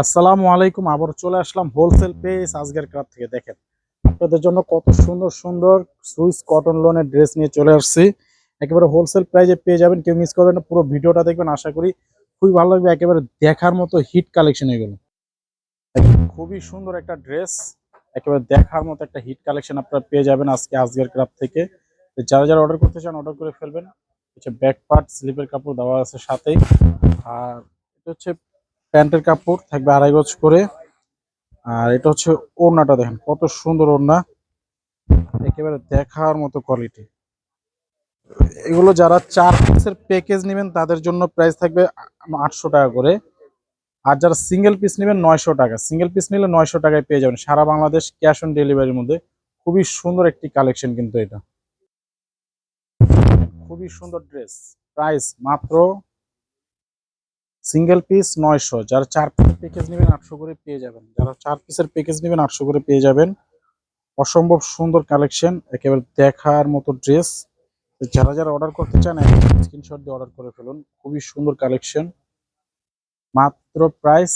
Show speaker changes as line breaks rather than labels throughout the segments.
আসসালামু আলাইকুম আবার চলে আসলাম হোলসেল পেস আজকের ক্লাব থেকে। দেখেন, আপনাদের জন্য কত সুন্দর সুন্দর সুইস কটন লোনের ড্রেস নিয়ে চলে আসছি। একেবারে হোলসেল প্রাইজে পেয়ে যাবেন, কেউ মিস করবেন না, পুরো ভিডিওটা দেখবেন, আশা করি খুবই ভালো লাগবে, একেবারে দেখার মতো হিট কালেকশন এগুলো। খুবই সুন্দর একটা ড্রেস একেবারে দেখার মতো একটা হিট কালেকশন আপনারা পেয়ে যাবেন আজকে, আজকের ক্লাব থেকে। যারা যারা অর্ডার করতে চান অর্ডার করে ফেলবেন। হচ্ছে ব্যাক পার্ট স্লিপের কাপড় দেওয়া আছে সাথেই। আর এটা হচ্ছে প্যান্টের কাপড় থাকবে আড়াই গজ করে। আর এটা হচ্ছে ওড়নাটা দেখেন, কত সুন্দর ওড়না। একেবারে দেখার মতো কোয়ালিটি এগুলো যারা চার পিসের প্যাকেজ নেবেন, তাদের জন্য প্রাইস থাকবে আটশো টাকা করে। আর যারা সিঙ্গেল পিস নেবেন, নয়শো টাকা। সিঙ্গেল পিস নিলে নয়শো টাকায় পেয়ে যাবেন। সারা বাংলাদেশ ক্যাশ অন ডেলিভারির মধ্যে। খুবই সুন্দর একটি কালেকশন কিন্তু এটা। খুবই সুন্দর ড্রেস প্রাইস মাত্র সিঙ্গেল পিস নয়শো। যারা চার পিসের প্যাকেজ নেবেন, আটশো করে পেয়ে যাবেন। যারা চার পিসের প্যাকেজ নেবেন, আটশো করে পেয়ে যাবেন। অসম্ভব সুন্দর কালেকশন একেবারে দেখার মতো ড্রেস যারা যারা অর্ডার করতে চান স্ক্রিনশট দিয়ে অর্ডার করে ফেলুন। খুবই সুন্দর কালেকশন মাত্র প্রাইস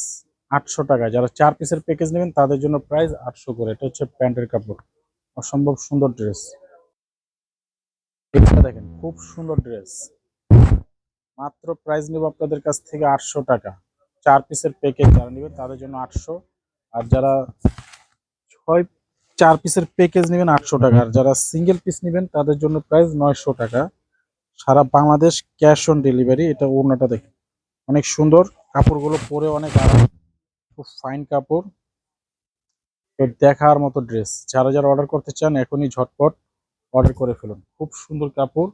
আটশো টাকা। যারা চার পিসের প্যাকেজ নেবেন, তাদের জন্য প্রাইস আটশো করে। এটা হচ্ছে প্যান্টের কাপড়। অসম্ভব সুন্দর ড্রেস দেখেন, খুব সুন্দর ড্রেস মাত্র প্রাইস নেব আপনাদের কাছ থেকে আটশো টাকা। চার পিসের প্যাকেজ যারা নেবেন তাদের জন্য আটশো। আর যারা ছয়, চার পিসের প্যাকেজ নেবেন আটশো টাকা। আর যারা সিঙ্গেল পিস নেবেন তাদের জন্য প্রাইস নয়শো টাকা। সারা বাংলাদেশ ক্যাশ অন ডেলিভারি এটা ওড়নাটা দেখেন অনেক সুন্দর কাপড়গুলো পরে অনেক আরাম। খুব ফাইন কাপড়। তো দেখার মতো ড্রেস যারা যারা অর্ডার করতে চান, এখনই ঝটপট অর্ডার করে ফেলুন। খুব সুন্দর কাপড়,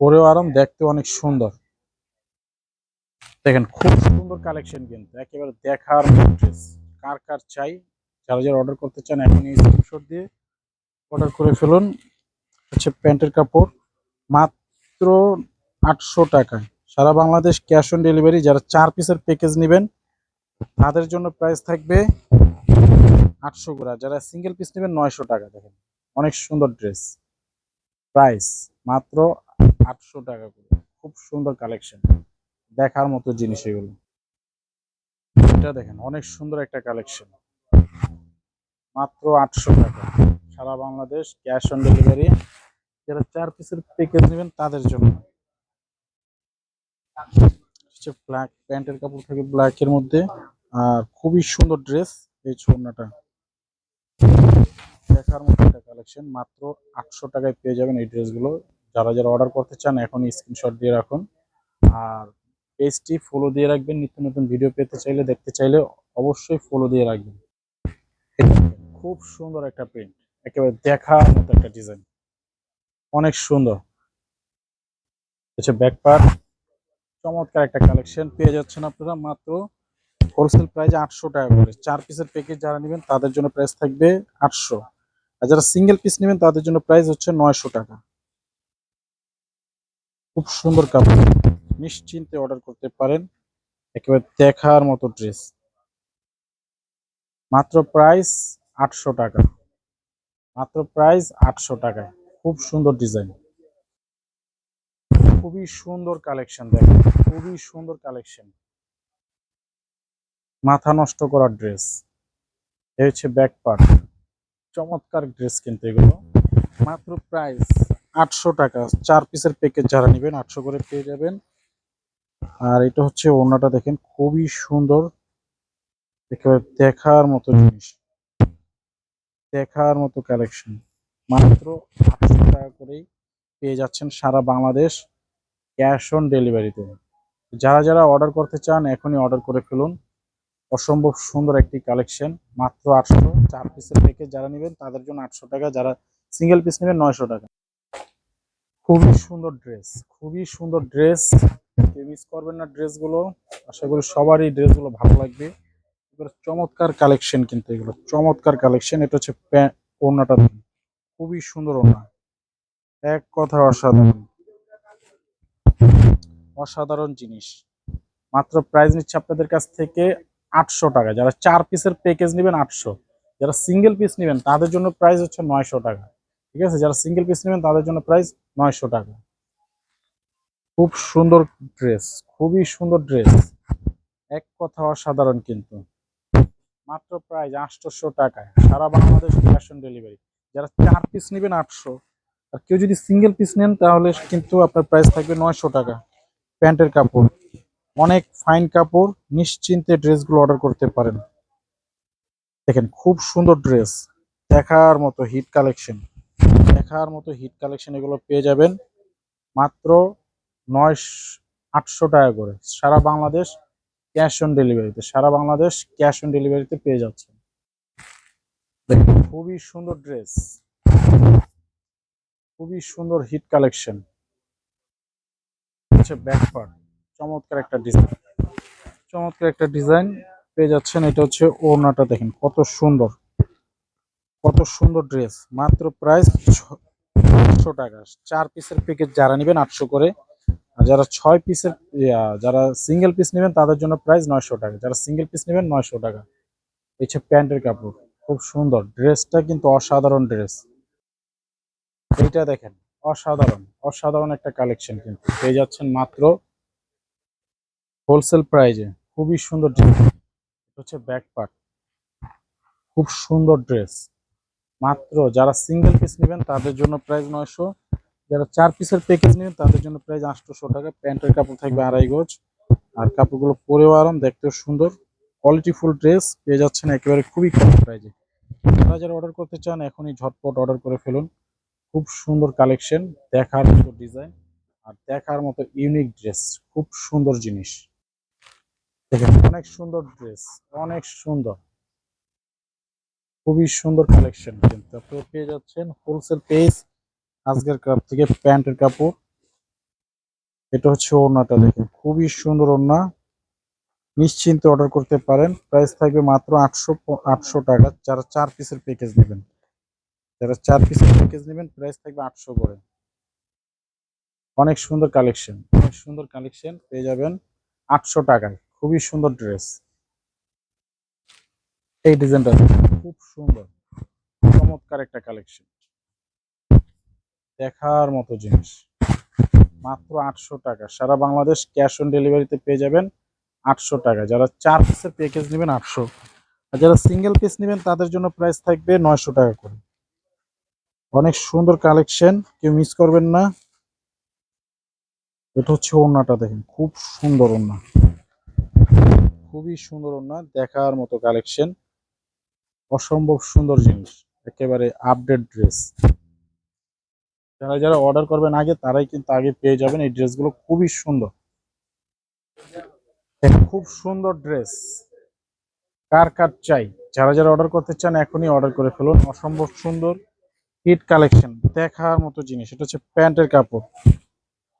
পরেও আরাম দেখতে অনেক সুন্দর। দেখেন, খুব সুন্দর কালেকশন কিন্তু, একেবারে দেখার ড্রেস কার কার চাই, যারা যারা অর্ডার করতে চান এখনই স্ক্রিনশট দিয়ে অর্ডার করে ফেলুন। হচ্ছে প্যান্টের কাপড়, মাত্র আটশো টাকায়। সারা বাংলাদেশ ক্যাশ অন ডেলিভারি যারা চার পিসের প্যাকেজ নেবেন, তাদের জন্য প্রাইস থাকবে আটশো করে। যারা সিঙ্গেল পিস নেবেন, নয়শো টাকা, দেখেন। অনেক সুন্দর ড্রেস প্রাইস মাত্র আটশো টাকা করে। খুব সুন্দর কালেকশন দেখার মতো জিনিস এগুলো। এটা দেখেন, অনেক সুন্দর একটা কালেকশন মাত্র আটশো টাকা। সারা বাংলাদেশ ক্যাশ অন ডেলিভারি যারা চার পিসের প্যাকেজ নেবেন, তাদের জন্য। ব্ল্যাক প্যান্টের কাপড় থাকে ব্ল্যাক এর মধ্যে। আর খুবই সুন্দর ড্রেস এই ছোড়নাটা দেখার মতো একটা কালেকশন মাত্র আটশো টাকায় পেয়ে যাবেন এই ড্রেসগুলো যারা যারা অর্ডার করতে চান, এখনই স্ক্রিনশট দিয়ে রাখুন। আর পেজটি ফলো দিয়ে রাখবেন। নিত্য নতুন ভিডিও পেতে চাইলে, দেখতে চাইলে অবশ্যই ফলো দিয়ে রাখবেন। খুব সুন্দর একটা প্রিন্ট একেবারে দেখার মতো একটা ডিজাইন অনেক সুন্দর। হচ্ছে ব্যাক পার্ট চমৎকার একটা কালেকশন পেয়ে যাচ্ছেন আপনারা মাত্র হোলসেল প্রাইস আটশো টাকা করে। চার পিসের প্যাকেজ যারা নেবেন, তাদের জন্য প্রাইস থাকবে আটশো। আর যারা সিঙ্গেল পিস নেবেন, তাদের জন্য প্রাইস হচ্ছে নয়শো টাকা। খুব সুন্দর কাপড়। নিশ্চিন্তে অর্ডার করতে পারেন। একেবারে দেখার মতো ড্রেস মাত্র প্রাইস আটশো টাকা। মাত্র প্রাইস আটশো টাকায় খুব সুন্দর ডিজাইন খুবই সুন্দর কালেকশন দেখেন। খুবই সুন্দর কালেকশন মাথা নষ্ট করার ড্রেস এ হচ্ছে ব্যাক পার্ট চমৎকার ড্রেস কিন্তু এগুলো। মাত্র প্রাইস আটশো টাকা। চার পিসের প্যাকেজ যারা নেবেন, আটশো করে পেয়ে যাবেন। আর এটা হচ্ছে ওড়নাটা দেখেন খুবই সুন্দর। একেবারে দেখার মতো জিনিস। দেখার মতো কালেকশন মাত্র আটশো টাকা করেই পেয়ে যাচ্ছেন সারা বাংলাদেশ ক্যাশ অন ডেলিভারিতে যারা যারা অর্ডার করতে চান এখনই অর্ডার করে ফেলুন। অসম্ভব সুন্দর একটি কালেকশন মাত্র আটশো চার পিসের থেকে যারা নেবেন তাদের জন্য আটশো টাকা। যারা সিঙ্গেল পিস নেবেন নয়শো টাকা। খুবই সুন্দর ড্রেস খুবই সুন্দর ড্রেস কেউ মিস করবেন না ড্রেসগুলো আশা করি সবারই ড্রেসগুলো ভালো লাগবে। এগুলো চমৎকার কালেকশন কিন্তু এগুলো। চমৎকার কালেকশন এটা হচ্ছে ওড়নাটা খুবই সুন্দর ওড়না। এক কথা অসাধারণ। অসাধারণ জিনিস। মাত্র প্রাইস নিচ্ছে আপনাদের কাছ থেকে আটশো টাকা। যারা চার পিসের প্যাকেজ নেবেন আটশো। যারা সিঙ্গেল পিস নেবেন, তাদের জন্য প্রাইস হচ্ছে নয়শো টাকা। ঠিক আছে? যারা সিঙ্গেল পিস নেবেন, তাদের জন্য প্রাইস নয়শো টাকা। খুব সুন্দর ড্রেস খুবই সুন্দর ড্রেস এক কথা অসাধারণ কিন্তু। মাত্র প্রাইস আটশোশো টাকায় সারা বাংলাদেশ ক্যাশ অন ডেলিভারি যারা চার পিস নেবেন, আটশো। আর কেউ যদি সিঙ্গেল পিস নেন, তাহলে কিন্তু আপনার প্রাইস থাকবে নয়শো টাকা। প্যান্টের কাপড়। অনেক ফাইন কাপড়, নিশ্চিন্তে ড্রেসগুলো অর্ডার করতে পারেন। দেখেন, খুব সুন্দর ড্রেস দেখার মতো হিট কালেকশন দেখার মতো হিট কালেকশন এগুলো পেয়ে যাবেন। মাত্র নয় আটশো টাকা করে। সারা বাংলাদেশ ক্যাশ অন ডেলিভারিতে সারা বাংলাদেশ ক্যাশ অন ডেলিভারিতে পেয়ে যাচ্ছে দেখেন, খুবই সুন্দর ড্রেস খুবই সুন্দর হিট কালেকশন হচ্ছে ব্যাকপার্ট চমৎকার একটা ডিজাইন চমৎকার একটা ডিজাইন পেয়ে যাচ্ছেন। এটা হচ্ছে ওড়নাটা দেখেন, কত সুন্দর। কত সুন্দর ড্রেস। মাত্র প্রাইস আটশো টাকা। চার পিসের প্যাকেজ যারা নেবেন আটশো করে। আর যারা ছয় পিসের যারা সিঙ্গেল পিস নেবেন, তাদের জন্য প্রাইস নয়শো টাকা। যারা সিঙ্গেল পিস নেবেন, নয়শো টাকা। হচ্ছে প্যান্টের কাপড়, খুব সুন্দর। ড্রেসটা কিন্তু অসাধারণ ড্রেস। এইটা দেখেন, অসাধারণ। অসাধারণ একটা কালেকশন কিন্তু। পেয়ে যাচ্ছেন মাত্র হোলসেল প্রাইজে খুবই সুন্দর ড্রেস। হচ্ছে ব্যাক পার্ট খুব সুন্দর ড্রেস। মাত্র যারা সিঙ্গেল পিস নেবেন, তাদের জন্য প্রাইস নয়শো। যারা চার পিসের প্যাকেজ নেবেন, তাদের জন্য প্রাইস আটশোশো টাকা। প্যান্টের কাপড় থাকবে আড়াই গজ। আর কাপড়গুলো পরেও আরাম, দেখতেও সুন্দর। কোয়ালিটি ফুল ড্রেস পেয়ে যাচ্ছেন একেবারে খুবই কম প্রাইজে যারা যারা অর্ডার করতে চান, এখনই ঝটপট অর্ডার করে ফেলুন। খুব সুন্দর কালেকশন দেখার মতো ডিজাইন আর দেখার মতো ইউনিক ড্রেস খুব সুন্দর জিনিস। দেখেন, অনেক সুন্দর ড্রেস অনেক সুন্দর। খুবই সুন্দর কালেকশন কিন্তু। আপনি পেয়ে যাচ্ছেন হোলসেল পেজ আজকের কাপ থেকে প্যান্টের কাপড়। এটা হচ্ছে ওড়নাটা দেখেন, খুবই সুন্দর ওড়না। নিশ্চিন্তে অর্ডার করতে পারেন। প্রাইস থাকবে মাত্র আটশো আটশো টাকা। যারা চার পিসের প্যাকেজ নেবেন, যারা চার পিসের প্যাকেজ নেবেন প্রাইস থাকবে আটশো করে। অনেক সুন্দর কালেকশন অনেক সুন্দর কালেকশন পেয়ে যাবেন আটশো টাকায়। খুবই সুন্দর ড্রেস এই ডিজাইনটা খুব সুন্দর। চমৎকার একটা কালেকশন। দেখার মতো জিনিস। মাত্র আটশো টাকা। সারা বাংলাদেশ ক্যাশ অন ডেলিভারিতে পেয়ে যাবেন আটশো টাকা। যারা চার পিসের প্যাকেজ নেবেন আটশো। আর যারা সিঙ্গেল পিস নেবেন, তাদের জন্য প্রাইস থাকবে নয়শো টাকা করে। অনেক সুন্দর কালেকশন। কেউ মিস করবেন না। এটা হচ্ছে ওড়নাটা দেখেন, খুব সুন্দর ওড়না। খুবই সুন্দর ওড়না। দেখার মতো কালেকশন। অসম্ভব সুন্দর জিনিস। একেবারে আপডেট ড্রেস যারা যারা অর্ডার করবেন আগে, তারাই কিন্তু আগে পেয়ে যাবেন। এই ড্রেসগুলো খুবই সুন্দর। খুব সুন্দর ড্রেস কার কার চাই? যারা যারা অর্ডার করতে চান, এখনই অর্ডার করে ফেলুন। অসম্ভব সুন্দর হিট কালেকশন দেখার মতো জিনিস। এটা হচ্ছে প্যান্টের কাপড়।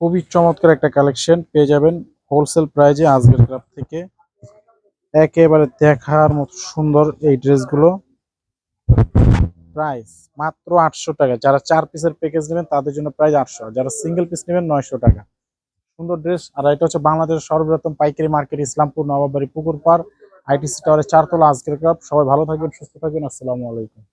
খুবই চমৎকার একটা কালেকশন পেয়ে যাবেন হোলসেল প্রাইজে আজকের ক্রাফ থেকে। একেবারে দেখার মতো সুন্দর এই ড্রেসগুলো। প্রাইস মাত্র আটশো টাকা। যারা চার পিসের প্যাকেজ নেবেন, তাদের জন্য প্রাইস আটশো যারা সিঙ্গেল পিস নেবেন, নয়শো টাকা। সুন্দর ড্রেস আর এটা হচ্ছে বাংলাদেশের সর্বপ্রথম পাইকারি মার্কেট, ইসলামপুর নবাবাড়ি পুকুর পার আইটিসি টাওয়ারের চারতলা আজকের ক্লাব। সবাই ভালো থাকবেন, সুস্থ থাকবেন। আসসালামু আলাইকুম।